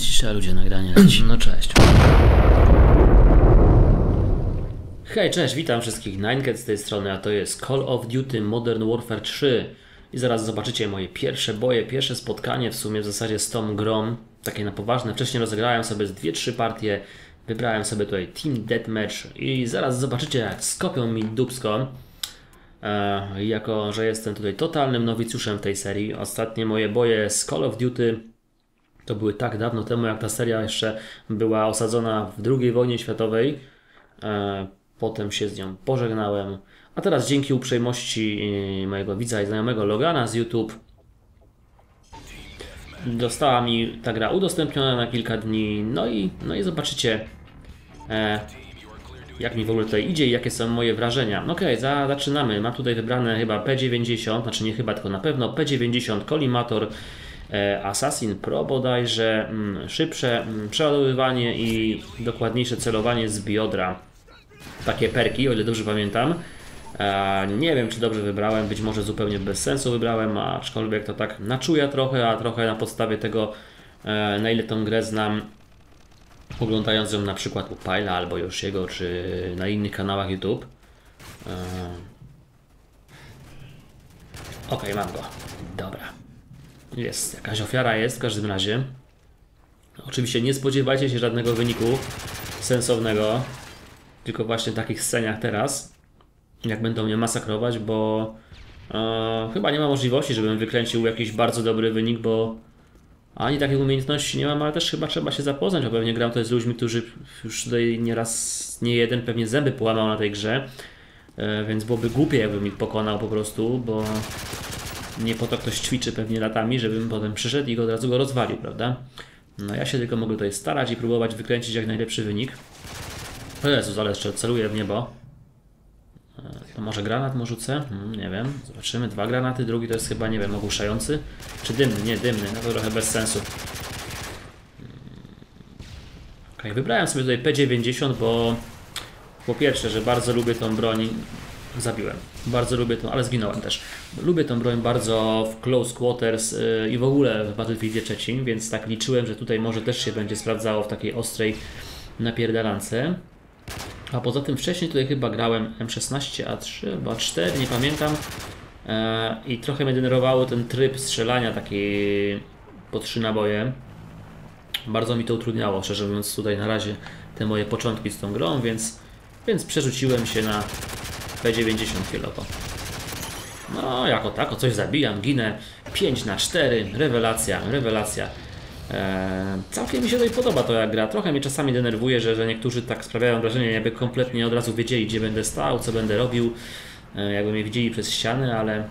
Cisza ludzie, nagranie leci. No cześć. Hej, cześć, witam wszystkich. Ninecat z tej strony, a to jest Call of Duty Modern Warfare 3. I zaraz zobaczycie moje pierwsze boje, pierwsze spotkanie w sumie w zasadzie z tą grą. Takie na poważne. Wcześniej rozegrałem sobie z 2-3 partie. Wybrałem sobie tutaj Team Deathmatch i zaraz zobaczycie jak skopią mi dubsko. E, jako, że jestem tutaj totalnym nowicjuszem w tej serii. Ostatnie moje boje z Call of Duty to były tak dawno temu, jak ta seria jeszcze była osadzona w II wojnie światowej. E, potem się z nią pożegnałem. A teraz dzięki uprzejmości e, mojego widza i znajomego Logana z YouTube została mi ta gra udostępniona na kilka dni. No i, no i zobaczycie, e, jak mi w ogóle tutaj idzie i jakie są moje wrażenia. Ok, za, zaczynamy. Mam tutaj wybrane chyba P90, znaczy nie chyba, tylko na pewno P90 Kolimator Assassin Pro bodajże, mm, szybsze mm, przeładowywanie i dokładniejsze celowanie z biodra. Takie perki, o ile dobrze pamiętam. E, nie wiem, czy dobrze wybrałem, być może zupełnie bez sensu wybrałem, aczkolwiek to tak czuja trochę, a trochę na podstawie tego, e, na ile tą grę znam, oglądając ją na przykład u Pajla albo Yoshiego, czy na innych kanałach YouTube. E, ok, mam go. Dobra. Jest, jakaś ofiara jest w każdym razie. Oczywiście nie spodziewajcie się żadnego wyniku sensownego, tylko właśnie takich sceniach teraz, jak będą mnie masakrować, bo e, chyba nie ma możliwości, żebym wykręcił jakiś bardzo dobry wynik, bo ani takiej umiejętności nie mam, ale też chyba trzeba się zapoznać, bo pewnie gram to z ludźmi, którzy już tutaj nieraz, nie jeden pewnie zęby połamał na tej grze, e, więc byłoby głupie, jakbym ich pokonał po prostu, bo nie po to ktoś ćwiczy pewnie latami, żebym potem przyszedł i go od razu go rozwalił, prawda? No ja się tylko mogę tutaj starać i próbować wykręcić jak najlepszy wynik. O Jezus, ale jeszcze celuję w niebo. E, To może granat mu rzucę? Hmm, nie wiem. Zobaczymy. Dwa granaty, drugi to jest chyba, nie wiem, ogłuszający. Czy dymny? Nie, dymny. No to trochę bez sensu. Hmm. Ok, wybrałem sobie tutaj P90, bo po pierwsze, że bardzo lubię tą broń. Zabiłem. Bardzo lubię tą, ale zginąłem też. Lubię tą broń bardzo w close quarters yy, i w ogóle w Battlefieldzie trzecim, więc tak liczyłem, że tutaj może też się będzie sprawdzało w takiej ostrej napierdalance. A poza tym wcześniej tutaj chyba grałem M16A3 albo A4, nie pamiętam. E, I trochę mnie denerwowało ten tryb strzelania taki po trzy naboje. Bardzo mi to utrudniało, szczerze mówiąc tutaj na razie te moje początki z tą grą, więc, więc przerzuciłem się na P90 chwilowo. No, jako tako, coś zabijam, ginę. 5 na 4, rewelacja, rewelacja. Eee, całkiem mi się tutaj podoba to jak gra. Trochę mnie czasami denerwuje, że, że niektórzy tak sprawiają wrażenie, jakby kompletnie od razu wiedzieli, gdzie będę stał, co będę robił, eee, jakby mnie widzieli przez ściany, ale,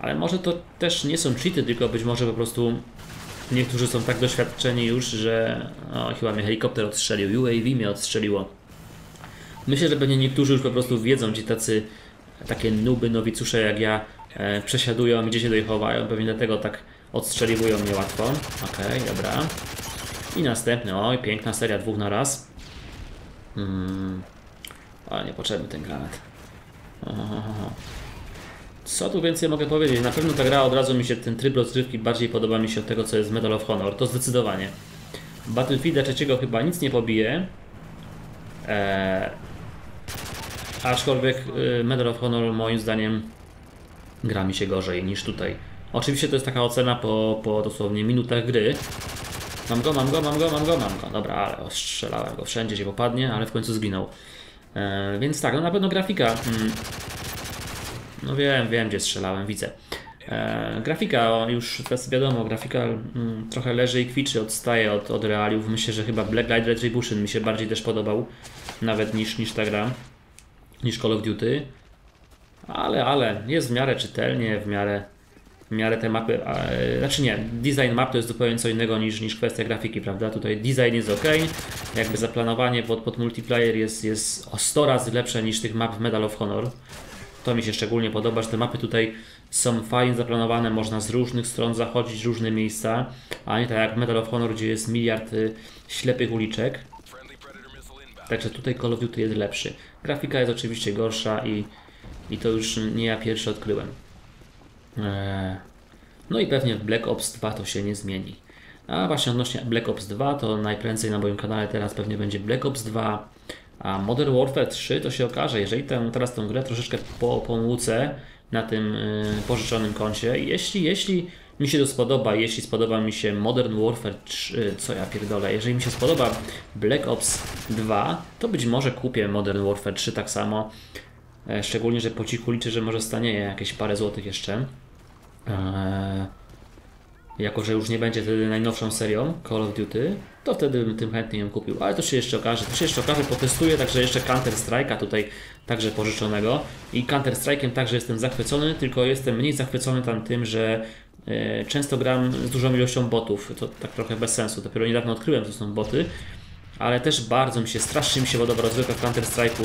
ale może to też nie są cheaty, tylko być może po prostu niektórzy są tak doświadczeni już, że o, chyba mnie helikopter odstrzelił, UAV mnie odstrzeliło. Myślę, że pewnie niektórzy już po prostu wiedzą, gdzie tacy takie nuby, nowicusze jak ja e, przesiadują, gdzie się tutaj chowają, pewnie dlatego tak odstrzeliwują mnie łatwo. Okej, okay, dobra. I następny, oj, piękna seria dwóch na raz. Hmm. Ale niepotrzebny ten granat. Ohohoho. Co tu więcej mogę powiedzieć? Na pewno ta gra od razu mi się, ten tryb rozgrywki bardziej podoba mi się od tego, co jest Medal of Honor. To zdecydowanie. Battlefielda trzeciego chyba nic nie pobije. Eee, aczkolwiek y, Medal of Honor moim zdaniem gra mi się gorzej niż tutaj. Oczywiście to jest taka ocena po, po dosłownie minutach gry. Mam go, mam go, mam go, mam go, mam go. Dobra, ale ostrzelałem go wszędzie, gdzie popadnie, ale w końcu zginął. E, więc tak, no na pewno grafika. Mm, no wiem, wiem, gdzie strzelałem, widzę. E, grafika, o, już teraz wiadomo, grafika mm, trochę leży i kwiczy, odstaje od, od realiów. Myślę, że chyba Blacklight Retribution mi się bardziej też podobał, nawet niż, niż ta gra, niż Call of Duty. Ale, ale, jest w miarę czytelnie, w miarę w miarę te mapy, a, znaczy nie, design map to jest zupełnie co innego niż, niż kwestia grafiki, prawda? Tutaj design jest ok, jakby zaplanowanie pod, pod multiplayer jest, jest o 100 razy lepsze niż tych map w Medal of Honor. To mi się szczególnie podoba, że te mapy tutaj są fajnie zaplanowane, można z różnych stron zachodzić, różne miejsca, a nie tak jak Medal of Honor, gdzie jest miliard y, ślepych uliczek. Także tutaj Call of Duty jest lepszy. Grafika jest oczywiście gorsza i, i to już nie ja pierwszy odkryłem. No i pewnie w Black Ops 2 to się nie zmieni. A właśnie odnośnie Black Ops 2, to najprędzej na moim kanale teraz pewnie będzie Black Ops 2, a Modern Warfare 3 to się okaże, jeżeli tę, teraz tą grę troszeczkę po, pomłucę na tym y, pożyczonym koncie, jeśli, jeśli mi się to spodoba, jeśli spodoba mi się Modern Warfare 3, co ja pierdolę, jeżeli mi się spodoba Black Ops 2, to być może kupię Modern Warfare 3 tak samo, e, szczególnie, że po cichu liczę, że może stanieje jakieś parę złotych jeszcze. Eee, jako, że już nie będzie wtedy najnowszą serią Call of Duty, to wtedy bym tym chętnie ją kupił. Ale to się jeszcze okaże. To się jeszcze okaże, potestuję także jeszcze Counter Strike'a tutaj także pożyczonego. I Counter Strike'em także jestem zachwycony, tylko jestem mniej zachwycony tam tym, że e, często gram z dużą ilością botów. To tak trochę bez sensu. Dopiero niedawno odkryłem, co są boty. Ale też bardzo mi się, strasznie mi się podoba rozgrywka w Counter Strike'u.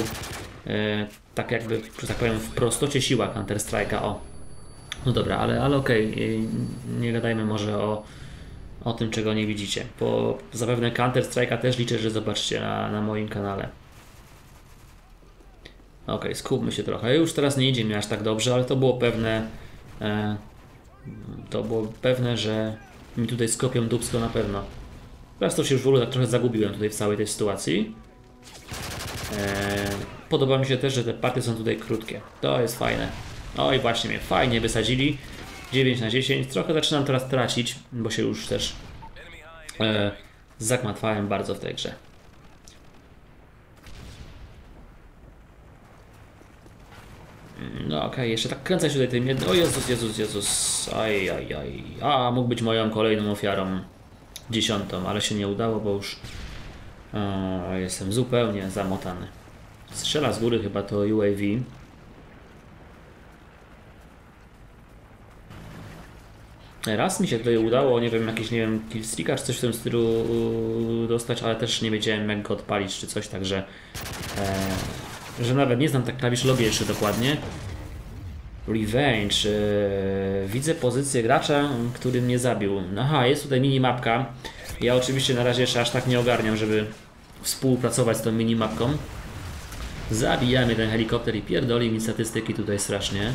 E, tak jakby, tak powiem, w prostocie siła Counter Strike'a. O, no dobra, ale, ale okej, okay. nie gadajmy może o, o tym, czego nie widzicie, bo zapewne Counter Strike'a też liczę, że zobaczycie na, na moim kanale. Okej, okay, skupmy się trochę. Już teraz nie idzie mi aż tak dobrze, ale to było pewne. E, to było pewne, że mi tutaj skopią dubsko na pewno. Teraz to się już w ogóle tak trochę zagubiłem tutaj w całej tej sytuacji. E, podoba mi się też, że te partie są tutaj krótkie. To jest fajne. Oj, właśnie mnie fajnie wysadzili. 9 na 10. Trochę zaczynam teraz tracić, bo się już też e, zakmatwałem bardzo w tej grze. No okej, okay, jeszcze tak kręcę się tutaj tym jednym. O Jezus, Jezus, Jezus. Aj, aj, aj. A, mógł być moją kolejną ofiarą. Dziesiątą, ale się nie udało, bo już o, jestem zupełnie zamotany. Strzela z góry chyba to UAV. Raz mi się tutaj udało, nie wiem, jakiś, nie wiem, killstreaka czy coś w tym stylu dostać, ale też nie wiedziałem jak go odpalić czy coś, także e, że nawet nie znam tak klawisz lobby jeszcze dokładnie. Revenge. E, widzę pozycję gracza, który mnie zabił. Aha, jest tutaj minimapka. Ja oczywiście na razie jeszcze aż tak nie ogarniam, żeby współpracować z tą minimapką. Zabijamy ten helikopter i pierdoli mi statystyki tutaj strasznie.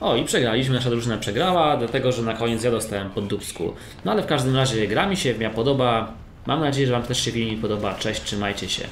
O i przegraliśmy, nasza drużyna przegrała, dlatego że na koniec ja dostałem pod dubsku. No ale w każdym razie gra mi się, mnie podoba. Mam nadzieję, że Wam też się filmik podoba. Cześć, trzymajcie się.